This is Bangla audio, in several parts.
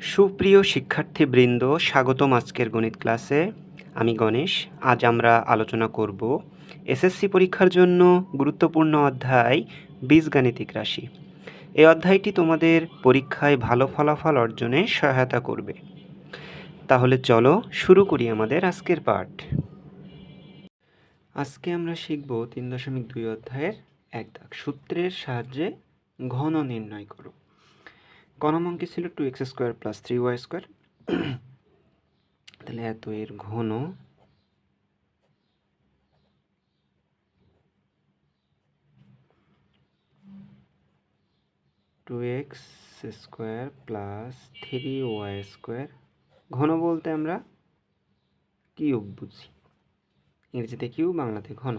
সুপ্রিয় শিক্ষার্থীবৃন্দ, স্বাগতম আজকের গণিত ক্লাসে। আমি গণেশ, আজ আমরা আলোচনা করব এসএসসি পরীক্ষার জন্য গুরুত্বপূর্ণ অধ্যায় বীজগাণিতিক রাশি। এই অধ্যায়টি তোমাদের পরীক্ষায় ভালো ফলাফল অর্জনে সহায়তা করবে। তাহলে চলো শুরু করি আমাদের আজকের পাঠ। আজকে আমরা শিখব তিন দশমিক দুই অধ্যায়ের এক দাগ সূত্রের সাহায্যে ঘন নির্ণয় করো। কনম অঙ্কে ছিল two X square plus three Y square তাহলে এত এর ঘন। Two X square plus three Y square ঘন বলতে আমরা কিউব বুঝি। ইংরেজিতে কিউব বাংলাতে ঘন।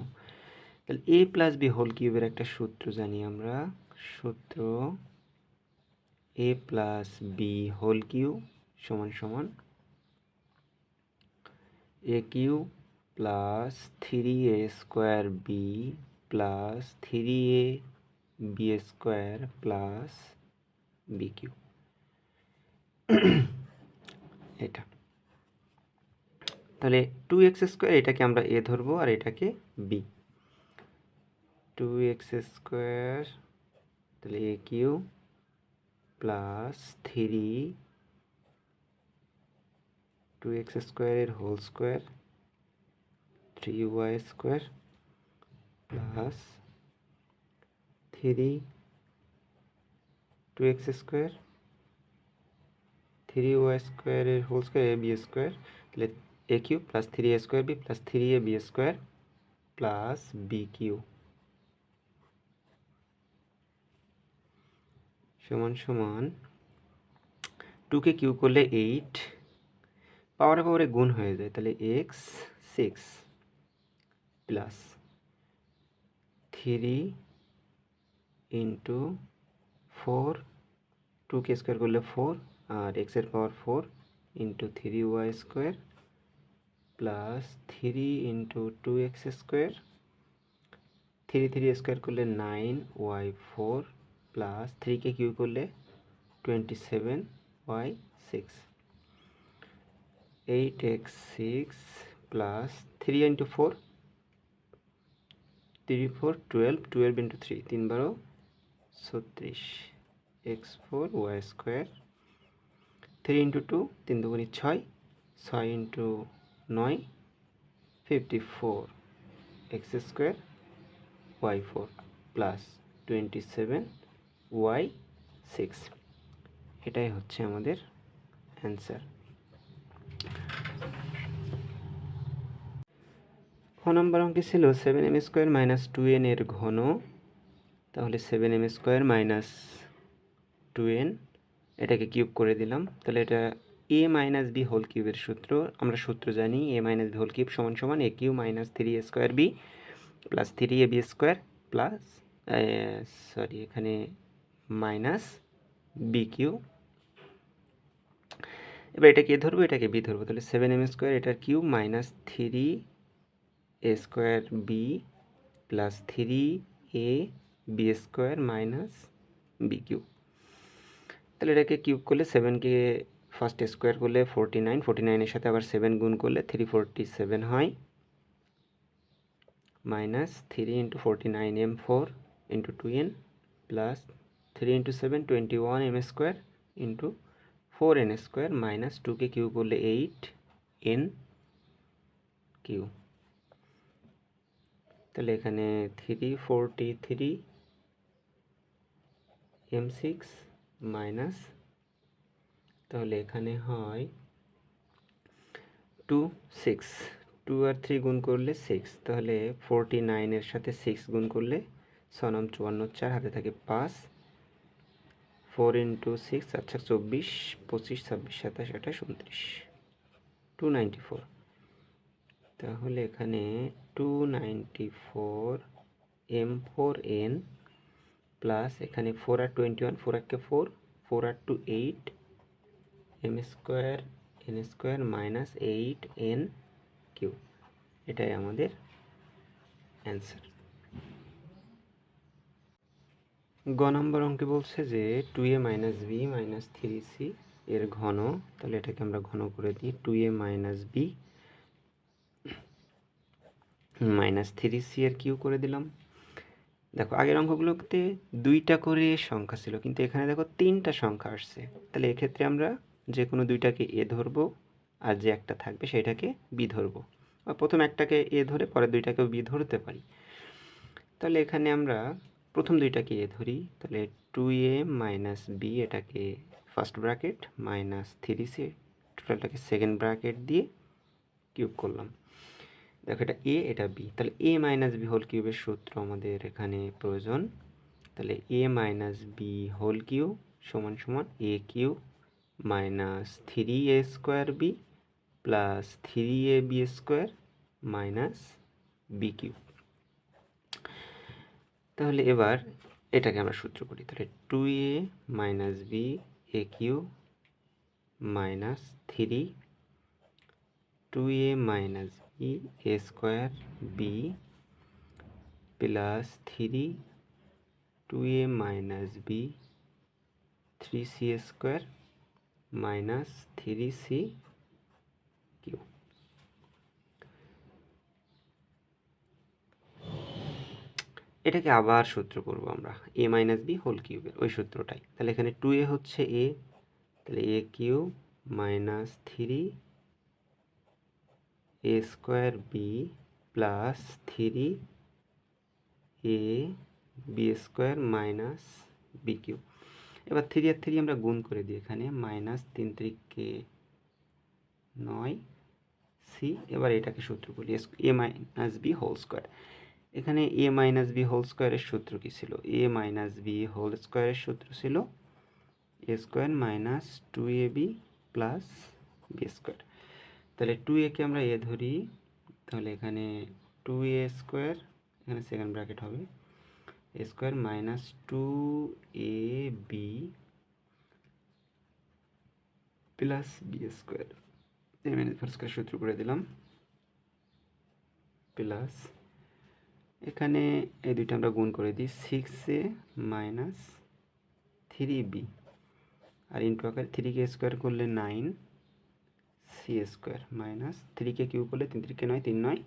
তাহলে এ প্লাস বি হোল কিউবের একটা সূত্র জানি আমরা। সূত্র A plus B whole cube সমান সমান A cube plus three A square B plus three A B square plus B cube এটা। তাহলে টু এক্স স্কোয়ার এটাকে আমরা এ ধরবো আর এটাকে বি টু এক্স স্কোয়ার তাহলে A cube plus three two X স্কোয়ারের whole square three Y square plus three two X square three Y স্কোয়ারের whole square A B square তাহলে A cube plus three A square B plus three A B square plus B cube সমান সমান টুকে কিউ করলে এইট পাওয়ারে পাওয়ারে গুণ হয়ে যায়, তাহলে X six plus three into four টুকে স্কোয়ার করলে ফোর আর এক্সের power four into three Y square plus three into two X square three three square করলে নাইন ওয়াই ফোর প্লাস থ্রিকে কিউ করলে twenty seven Y six eight X six plus three into four three four twelve twelve into three তিন বারো, ছত্রিশ X four Y square three into two তিন দুগুণি ছয় ছয় ইন্টু নয় fifty four X square Y four plus twenty seven Y six এটাই হচ্ছে আমাদের অ্যান্সার ছ নম্বর অঙ্কে ছিল seven M square minus two N এর ঘন। তাহলে seven M square minus two N এটাকে কিউব করে দিলাম। তাহলে এটা এ মাইনাস বি হোল কিউবের সূত্র। আমরা সূত্র জানি A minus B whole cube সমান সমান A cube minus three A square B plus three A B square plus sorry এখানে মাইনাস বি কিউ এবার এটাকে এ ধরবো, এটাকে বি ধরবো। তাহলে সেভেন এম স্কোয়ার এটার cube minus three A square B plus three A B square minus B cube. তাহলে এটাকে কিউব করলে সেভেনকে ফার্স্ট স্কোয়ার করলে ফোরটি নাইন ফোরটি নাইনের সাথে আবার সেভেন গুণ করলে থ্রি ফোরটি সেভেন হয়। Minus three into forty nine M four into two N plus three into seven twenty one M square into four N square minus টুকে কিউ করলে এইট এন কিউ তাহলে এখানে three forty three M six minus তাহলে এখানে হয় টু সিক্স টু আর থ্রি গুণ করলে সিক্স তাহলে ফোরটি নাইনের সাথে সিক্স গুণ করলে সনম চুয়ান্ন চার হাতে থাকে পাঁচ ফোর ইন্টু সিক্স আচ্ছা চব্বিশ, পঁচিশ, ছাব্বিশ, সাতাশ, আঠাশ, উনত্রিশ। টু নাইনটি ফোর তাহলে এখানে two ninety four M four N plus এখানে ফোর আর টোয়েন্টি ওয়ান ফোর আটকে ফোর ফোর আর two eight M square N square minus eight N cube এটাই আমাদের অ্যান্সার গ নম্বর অঙ্কে বলছে যে two A minus B minus three C এর ঘন, তাহলে এটাকে আমরা ঘন করে দিই two A minus B minus three C এর কিউ করে দিলাম। দেখো, আগের অঙ্কগুলোতে দুইটা করে সংখ্যা ছিল, কিন্তু এখানে দেখো তিনটা সংখ্যা আসছে। তাহলে এক্ষেত্রে আমরা যে কোনো দুইটাকে এ ধরবো আর যে একটা থাকবে সেটাকে বি ধরবো। প্রথম একটাকে এ ধরে পরের দুইটাকেও বি ধরতে পারি। তাহলে এখানে আমরা প্রথম দুইটাকে ধরি, তাহলে টু এ মাইনাস বি এটাকে first bracket minus three C টোটালটাকে second bracket দিয়ে কিউব করলাম। দেখো এটা এ এটা বি তাহলে এ মাইনাস বি হোল কিউবের সূত্র আমাদের এখানে প্রয়োজন। তাহলে A minus B whole cube সমান সমান A cube minus three A square B plus three A B square minus B cube তাহলে এবার এটাকে আমরা সূত্র করি। তাহলে two A minus B A cube minus three two A minus B A square B plus three two A minus B three C square minus three C cube এটাকে আবার সূত্র করব আমরা এ মাইনাস বি হোল কিউবের ওই সূত্রটাই। তাহলে এখানে টু এ হচ্ছে এ তাহলে A cube minus three A square B plus three A B square minus B cube এবার থ্রি আর থ্রি আমরা গুণ করে দিই এখানে মাইনাস তিন ত্রিকে নয় সি এবার এটাকে সূত্র বলি A minus B whole square এখানে এ মাইনাস বি হোল স্কোয়ারের সূত্র কী ছিল? এ মাইনাস বি হোল স্কোয়ারের সূত্র ছিল A square minus two A B plus B square তাহলে টু একে আমরা এ ধরি, তাহলে এখানে টু এ স্কোয়ার এখানে সেকেন্ড ব্র্যাকেট হবে A square minus two A B plus B square A minus four square সূত্র করে দিলাম প্লাস এখানে এই দুইটা আমরা গুণ করে দিই six A minus three B R into আকারে থ্রিকে স্কোয়ার করলে নাইন সি স্কোয়ার মাইনাস থ্রিকে কিউ করলে তিন থ্রিকে নয়, তিন নয়,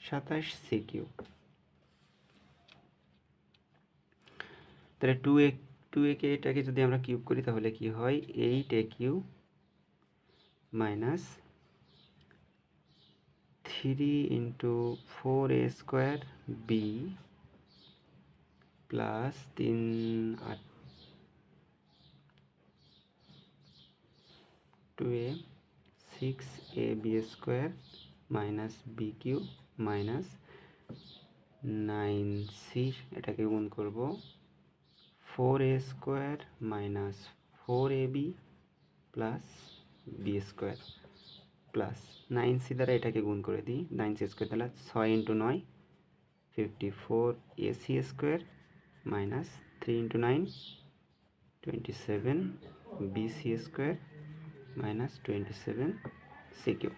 সাতাশ সি কিউ তাহলে টু এ টু একে এটাকে যদি আমরা কিউব করি তাহলে কি হয়? Eight A cube minus three into four A square B plus তিন আট two A six A B square minus B cube minus nine C এটাকে গুণ করব four A square minus four A B plus B square. Plus nine C দ্বারা এটাকে গুণ করে দিই নাইন সি স্কোয়ার তাহলে ছয় ইন্টু নয় fifty four A C square minus three into nine twenty seven B C square minus twenty seven C cube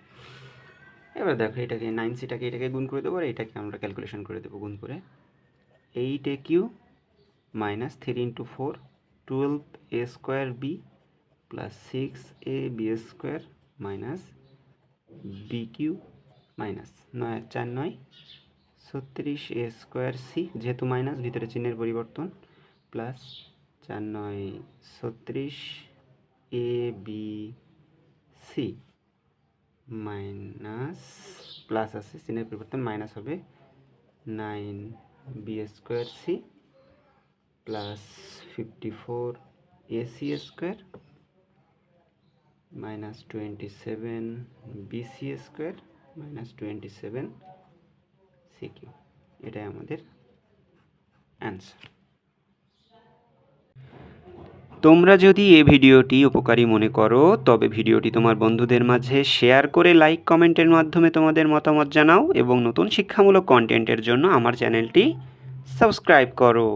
এবার দেখো এটাকে নাইন সিটাকে এটাকে গুণ করে দেবো, আর এটাকে আমরা ক্যালকুলেশন করে দেবো গুণ করে। Eight A cube minus three into four twelve A square B plus six A B square minus B cube minus নয়, চার নয়, ছত্রিশ এ স্কোয়ার সি যেহেতু মাইনাস ভিতরে চিহ্নের পরিবর্তন প্লাস চার নয়, ছত্রিশ A B C minus plus আছে, চিহ্নের পরিবর্তন মাইনাস হবে nine B square C plus fifty four A C square minus twenty seven B C square minus twenty seven C cube এটাই আমাদের অ্যান্সার তোমরা যদি এই ভিডিওটি উপকারী মনে করো, তবে ভিডিওটি তোমার বন্ধুদের মাঝে শেয়ার করে লাইক কমেন্টের মাধ্যমে তোমাদের মতামত জানাও এবং নতুন শিক্ষামূলক কন্টেন্টের জন্য আমার চ্যানেলটি সাবস্ক্রাইব করো।